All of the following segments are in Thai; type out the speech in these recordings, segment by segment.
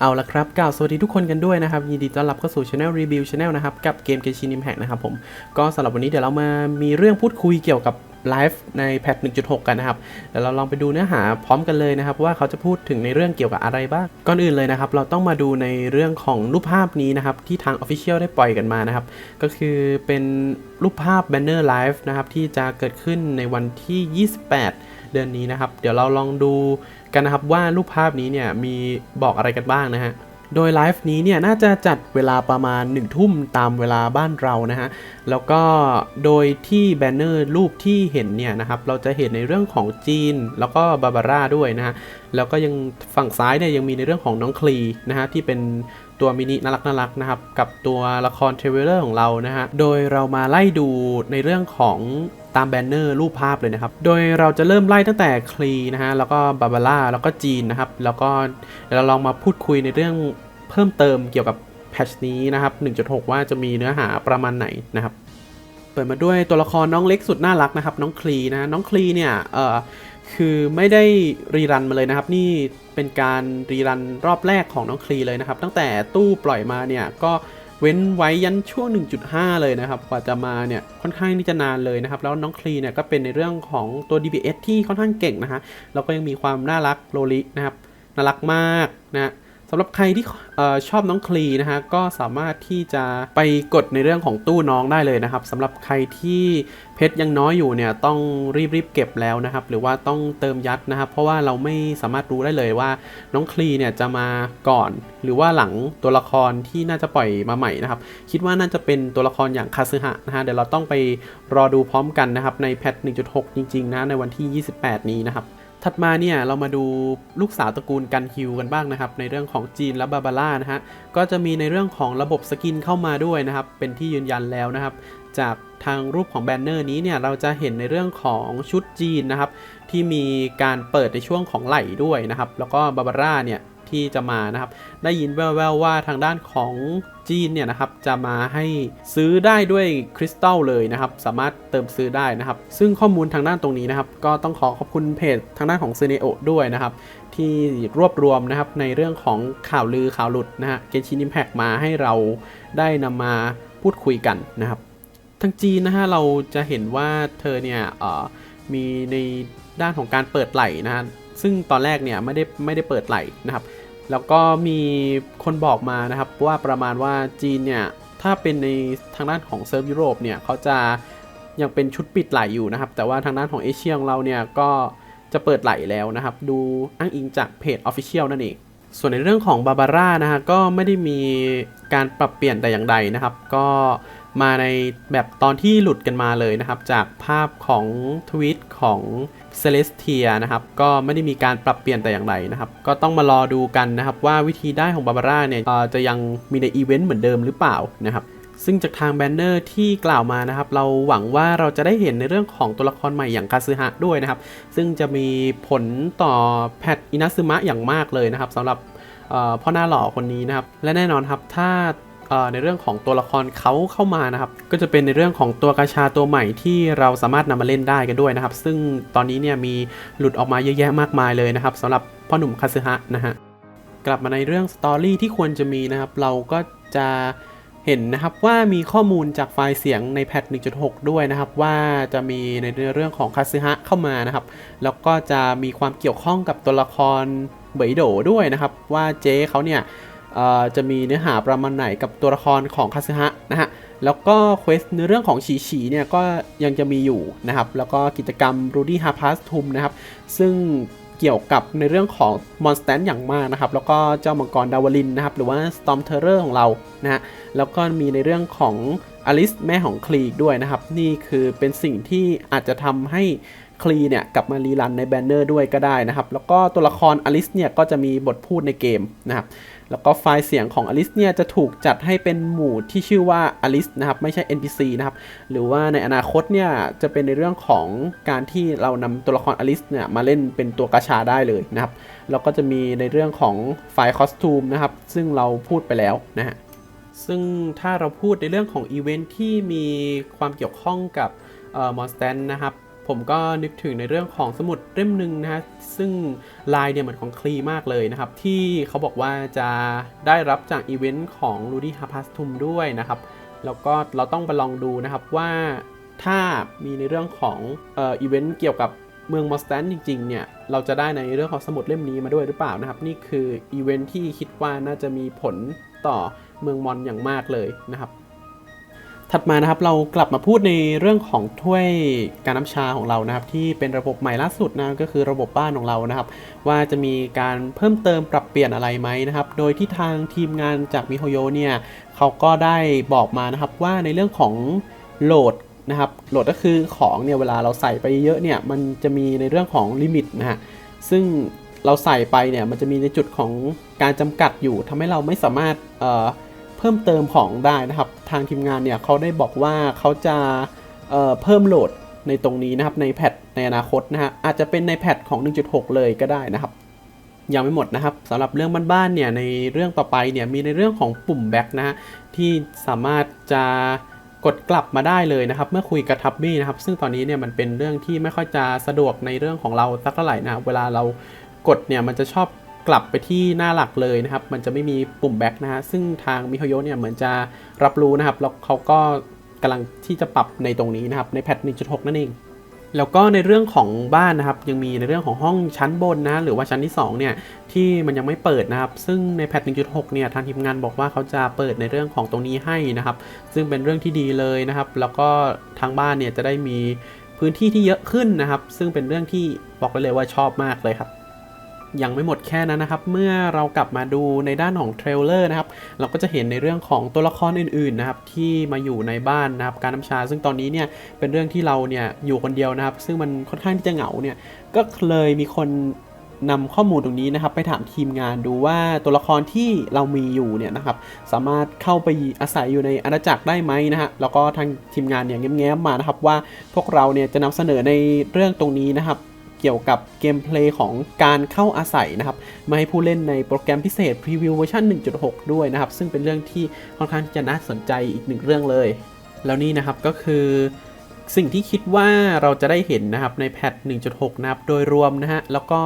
เอาละครับกล่าวสวัสดีทุกคนกันด้วยนะครับ ยินดีต้อนรับเข้าสู่ Channel Review Channel นะครับ กับเกม Genshin Impact นะครับผม ก็สำหรับวันนี้เดี๋ยวเรามามีเรื่องพูดคุยเกี่ยวกับไลฟ์ในแพท 1.6 กันนะครับ เดี๋ยวเราลองไปดูเนื้อหาพร้อมกันเลยนะครับ ว่าเขาจะพูดถึงในเรื่องเกี่ยวกับอะไรบ้าง ก่อนอื่นเลยนะครับ เราต้องมาดูในเรื่องของรูปภาพนี้นะครับ ที่ทาง Official ได้ปล่อยกันมานะครับ ก็คือเป็นรูปภาพ Banner Live นะครับ ที่จะเกิดขึ้นในวันที่ 28 เดือนนี้นะครับ เดี๋ยวเราลองดู กันนะครับว่ารูปภาพนี้เนี่ยมีบอกอะไรกันบ้างนะฮะโดยไลฟ์นี้เนี่ยน่าจะจัดเวลาประมาณ 1 ทุ่มตามเวลาบ้านเรานะฮะ แล้วก็โดยที่แบนเนอร์รูปที่เห็นเนี่ยนะครับ เราจะเห็นในเรื่องของจีน แล้วก็บาบาร่าด้วยนะฮะ แล้วก็ยังฝั่งซ้ายเนี่ยยังมีในเรื่องของน้องคลีนะฮะที่เป็นตัวมินิน่ารักน่ารักนะครับ กับตัวละครเทรเวลเลอร์ของเรานะฮะ โดยเรามาไล่ดูในเรื่องของ ตามแบนเนอร์รูปภาพเลยนะครับ โดยเราจะเริ่มไล่ตั้งแต่คลีนะฮะ แล้วก็บาบาร่า แล้วก็จีนนะครับ แล้วก็เดี๋ยวเราลองมาพูดคุยในเรื่องเพิ่มเติมเกี่ยวกับแพทชนี้นะครับ 1.6 ว่าจะมีเนื้อหาประมาณไหนนะครับ เปิดมาด้วยตัวละครน้องเล็กสุดน่ารักนะครับ น้องคลีนะ น้องคลีเนี่ย เออคือไม่ได้รีรันมาเลยนะครับ นี่เป็นการรีรันรอบแรกของน้องคลีเลยนะครับ ตั้งแต่ตู้ปล่อยมาเนี่ยก็ เว้นไว้ยันช่วง 1.5 เลยนะครับ กว่าจะมาเนี่ยค่อนข้างที่จะนานเลยนะครับ แล้วน้องคลีเนี่ยก็เป็นในเรื่องของตัว Dbs ที่ค่อนข้างเก่งนะฮะแล้วก็ยังมีความน่ารักโลลินะครับน่ารักมากนะ สำหรับใครที่ชอบน้องคลีนะฮะก็สามารถที่จะไปกดในเรื่องของตู้น้องได้เลยนะครับสำหรับใครที่เพชรยังน้อยอยู่เนี่ยต้องรีบๆเก็บแล้วนะครับ หรือว่าต้องเติมยัดนะครับ เพราะว่าเราไม่สามารถรู้ได้เลยว่าน้องคลีเนี่ยจะมาก่อน หรือว่าหลังตัวละครที่น่าจะปล่อยมาใหม่นะครับ คิดว่าน่าจะเป็นตัวละครอย่างคาซึฮะนะฮะเดี๋ยวเราต้องไปรอดูพร้อมกันนะครับในแพท1.6 จริงๆนะในวันที่ 28 นี้นะครับ ถัดมาเนี่ยเรามาดูลูกสาวตระกูลกันฮิวกันบ้างนะครับ ในเรื่องของจีนและบาบาร่านะฮะก็จะมีในเรื่องของระบบสกินเข้ามาด้วยนะครับ เป็นที่ยืนยันแล้วนะครับ จากทางรูปของแบนเนอร์นี้เนี่ยเราจะเห็นในเรื่องของชุดจีนนะครับ ที่มีการเปิดในช่วงของไหล่ด้วยนะครับ แล้วก็บาบาร่าเนี่ย ที่จะมานะครับ ได้ยินแว่วๆว่าทางด้านของจีนเนี่ยนะครับจะมาให้ซื้อได้ด้วยคริสตัลเลยนะครับ สามารถเติมซื้อได้นะครับ ซึ่งข้อมูลทางด้านตรงนี้นะครับ ก็ต้องขอขอบคุณเพจทางด้านของซ n เนโอด้วยนะครับ ที่รวบรวมนะครับในเรื่องของข่าวลือข่าวหลุดนะฮะเกนชินอิมแพกมาให้เราได้นำมาพูดคุยกันนะครับทางจีนนะฮะเราจะเห็นว่าเธอเนี่ยมีในด้านของการเปิดไหล่นะฮะ ซึ่งตอนแรกเนี่ยไม่ได้ไม่ได้เปิดไหลนะครับ แล้วก็มีคนบอกมานะครับว่าประมาณว่าจีนเนี่ยถ้าเป็นในทางด้านของเซิร์ฟยุโรปเนี่ยเขาจะยังเป็นชุดปิดไหลอยู่นะครับ แต่ว่าทางด้านของเอเชียของเราเนี่ยก็จะเปิดไหลแล้วนะครับ ดูอ้างอิงจากเพจ Official นั่นเองส่วนในเรื่องของบาบาร่านะฮะก็ไม่ได้มีการปรับเปลี่ยนแต่อย่างใดนะครับ ก็ มาในแบบตอนที่หลุดกันมาเลยนะครับ จากภาพของทวิตของเซเลสเทียนะครับ ก็ไม่ได้มีการปรับเปลี่ยนแต่อย่างใดนะครับ ก็ต้องมารอดูกันนะครับว่าวิธีได้ของบาบาร่าเนี่ยจะยังมีในอีเวนต์เหมือนเดิมหรือเปล่านะครับซึ่งจากทางแบนเนอร์ที่กล่าวมานะครับ เราหวังว่าเราจะได้เห็นในเรื่องของตัวละครใหม่อย่างคาซึฮะด้วยนะครับ ซึ่งจะมีผลต่อแพทอินาซึมะอย่างมากเลยนะครับสำหรับพ่อหน้าหล่อคนนี้นะครับ และแน่นอนครับถ้า ในเรื่องของตัวละครเขาเข้ามานะครับ ก็จะเป็นในเรื่องของตัวกาชาตัวใหม่ที่เราสามารถนำมาเล่นได้กันด้วยนะครับ ซึ่งตอนนี้เนี่ยมีหลุดออกมาเยอะแยะมากมายเลยนะครับสำหรับพ่อหนุ่มคาซึฮะนะฮะกลับมาในเรื่องสตอรี่ที่ควรจะมีนะครับ เราก็จะเห็นนะครับว่ามีข้อมูลจากไฟล์เสียงในแพท1.6 ด้วยนะครับ ว่าจะมีในเรื่องของคาซึฮะเข้ามานะครับ แล้วก็จะมีความเกี่ยวข้องกับตัวละครเบยโดด้วยนะครับ ว่าเจ๊เขาเนี่ย จะมีเนื้อหาประมาณไหนกับตัวละครของคาซึฮะนะฮะแล้วก็เควสในเรื่องของฉีฉีเนี่ยก็ยังจะมีอยู่นะครับแล้วก็กิจกรรม Rudy h a r p a s t u m นะครับซึ่งเกี่ยวกับในเรื่องของมอนส t ตนอย่างมากนะครับ แล้วก็เจ้ามังกรดาวลินนะครับ หรือว่า Storm Terror ของเรานะฮะแล้วก็มีในเรื่องของอลิสแม่ของคลีกด้วยนะครับ นี่คือเป็นสิ่งที่อาจจะทำให้ คลีเนี่ยกลับมารีรันในแบนเนอร์ด้วยก็ได้นะครับ แล้วก็ตัวละครอลิสเนี่ยก็จะมีบทพูดในเกมนะครับแล้วก็ไฟล์เสียงของอลิสเนี่ยจะถูกจัดให้เป็นหมู่ที่ชื่อว่าอลิสนะครับไม่ใช่ NPC นะครับหรือว่าในอนาคตเนี่ยจะเป็นในเรื่องของการที่เรานำตัวละครอลิสเนี่ยมาเล่นเป็นตัวกาชาได้เลยนะครับแล้วก็จะมีในเรื่องของไฟล์คอสตูมนะครับซึ่งเราพูดไปแล้วนะฮะซึ่งถ้าเราพูดในเรื่องของอีเวนท์ที่มีความเกี่ยวข้องกับมอนสแตนนะครับ ผมก็นึกถึงในเรื่องของสมุดเล่มหนึ่งนะฮะซึ่งลายเนี่ยเหมือนของคลีมากเลยนะครับ ที่เขาบอกว่าจะได้รับจากอีเวนต์ของ Rudy h a p a s t u m ด้วยนะครับ แล้วก็เราต้องไปลองดูนะครับว่าถ้ามีในเรื่องของเอ่ออีเวนต์เกี่ยวกับเมืองมอสแตนจริงๆเนี่ยเราจะได้ในเรื่องของสมุดเล่มนี้มาด้วยหรือเปล่านะครับ นี่คืออีเวนต์ที่คิดว่าน่าจะมีผลต่อเมืองมอนอย่างมากเลยนะครับ ถัดมานะครับเรากลับมาพูดในเรื่องของถ้วยการน้ำชาของเรานะครับ ที่เป็นระบบใหม่ล่าสุดนะก็คือระบบบ้านของเรานะครับ ว่าจะมีการเพิ่มเติมปรับเปลี่ยนอะไรไหมนะครับ โดยที่ทางทีมงานจากมิโฮโยเนี่ยเขาก็ได้บอกมานะครับว่าในเรื่องของโหลดนะครับโหลดก็คือของเนี่ยเวลาเราใส่ไปเยอะเนี่ยมันจะมีในเรื่องของลิมิตนะฮะซึ่งเราใส่ไปเนี่ยมันจะมีในจุดของการจำกัดอยู่ทำให้เราไม่สามารถเอ่อ เพิ่มเติมของได้นะครับ ทางทีมงานเนี่ยเขาได้บอกว่าเขาจะเเพิ่มโหลดในตรงนี้นะครับในแพทในอนาคตนะฮะอาจจะเป็นในแพทของ 1.6 เลยก็ได้นะครับยังไม่หมดนะครับสำหรับเรื่องบ้านๆเนี่ยในเรื่องต่อไปเนี่ยมีในเรื่องของปุ่มแบ็กนะฮะที่สามารถจะกดกลับมาได้เลยนะครับ เมื่อคุยกับทับบี้นะครับ ซึ่งตอนนี้เนี่ยมันเป็นเรื่องที่ไม่ค่อยจะสะดวกในเรื่องของเราสักเท่าไหร่นะเวลาเรากดเนี่ยมันจะชอบ กลับไปที่หน้าหลักเลยนะครับ มันจะไม่มีปุ่มแบ็กนะฮะ ซึ่งทางมิโฮโยเนี่ยเหมือนจะรับรู้นะครับ แล้วเขาก็กำลังที่จะปรับในตรงนี้นะครับ ในแพท 1.6 นั่นเอง แล้วก็ในเรื่องของบ้านนะครับ ยังมีในเรื่องของห้องชั้นบนนะ หรือว่าชั้นที่2เนี่ย ที่มันยังไม่เปิดนะครับ ซึ่งในแพท 1.6 เนี่ย ทางทีมงานบอกว่าเขาจะเปิดในเรื่องของตรงนี้ให้นะครับ ซึ่งเป็นเรื่องที่ดีเลยนะครับ แล้วก็ทางบ้านเนี่ยจะได้มีพื้นที่ที่เยอะขึ้นนะครับ ซึ่งเป็นเรื่องที่บอกเลยว่าชอบมากเลยครับ ยังไม่หมดแค่นั้นนะครับ เมื่อเรากลับมาดูในด้านของเทรลเลอร์นะครับ เราก็จะเห็นในเรื่องของตัวละครอื่นๆนะครับที่มาอยู่ในบ้านนะครับการน้ำชา ซึ่งตอนนี้เนี่ยเป็นเรื่องที่เราเนี่ยอยู่คนเดียวนะครับ ซึ่งมันค่อนข้างที่จะเหงาเนี่ยก็เลยมีคนนำข้อมูลตรงนี้นะครับ ไปถามทีมงานดูว่าตัวละครที่เรามีอยู่เนี่ยนะครับสามารถเข้าไปอาศัยอยู่ในอาณาจักรได้ไหมนะฮะแล้วก็ทางทีมงานเนี่ยแง้มๆมานะครับว่าพวกเราเนี่ยจะนำเสนอในเรื่องตรงนี้นะครับ กี่ยวกับเกมเพลย์ของการเข้าอาศัยนะครับมาให้ผู้เล่นในโปรแกรมพิเศษ Preview เวอร์ชัน1.6 ด้วยนะครับ ซึ่งเป็นเรื่องที่ค่อนข้างที่จะน่าสนใจอีกหนึ่งเรื่องเลย แล้วนี่นะครับก็คือสิ่งที่คิดว่าเราจะได้เห็นนะครับในแพท 1.6 นะครับ โดยรวมนะฮะ แล้วก็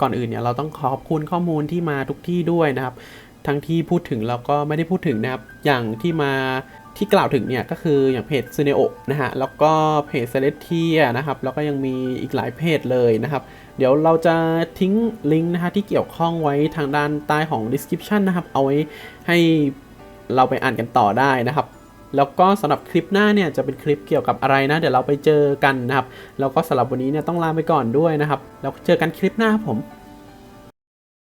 ก่อนอื่นเนี่ยเราต้องขอบคุณข้อมูลที่มาทุกที่ด้วยนะครับ ทั้งที่พูดถึงแล้วก็ไม่ได้พูดถึงนะครับ อย่างที่มา ที่กล่าวถึงเนี่ยก็คืออย่างเพจซ u เนโอนะฮะแล้วก็เพจเซเลสเทียนะครับแล้วก็ยังมีอีกหลายเพจเลยนะครับ เดี๋ยวเราจะทิ้งลิงก์นะฮะที่เกี่ยวข้องไว้ทางด้านใต้ของ description นะครับ เอาไว้ให้เราไปอ่านกันต่อได้นะครับ แล้วก็สำหรับคลิปหน้าเนี่ยจะเป็นคลิปเกี่ยวกับอะไรนะ เดี๋ยวเราไปเจอกันนะครับ แล้วก็สำหรับวันนี้เนี่ยต้องลาไปก่อนด้วยนะครับ แล้วเจอกันคลิปหน้าครับผม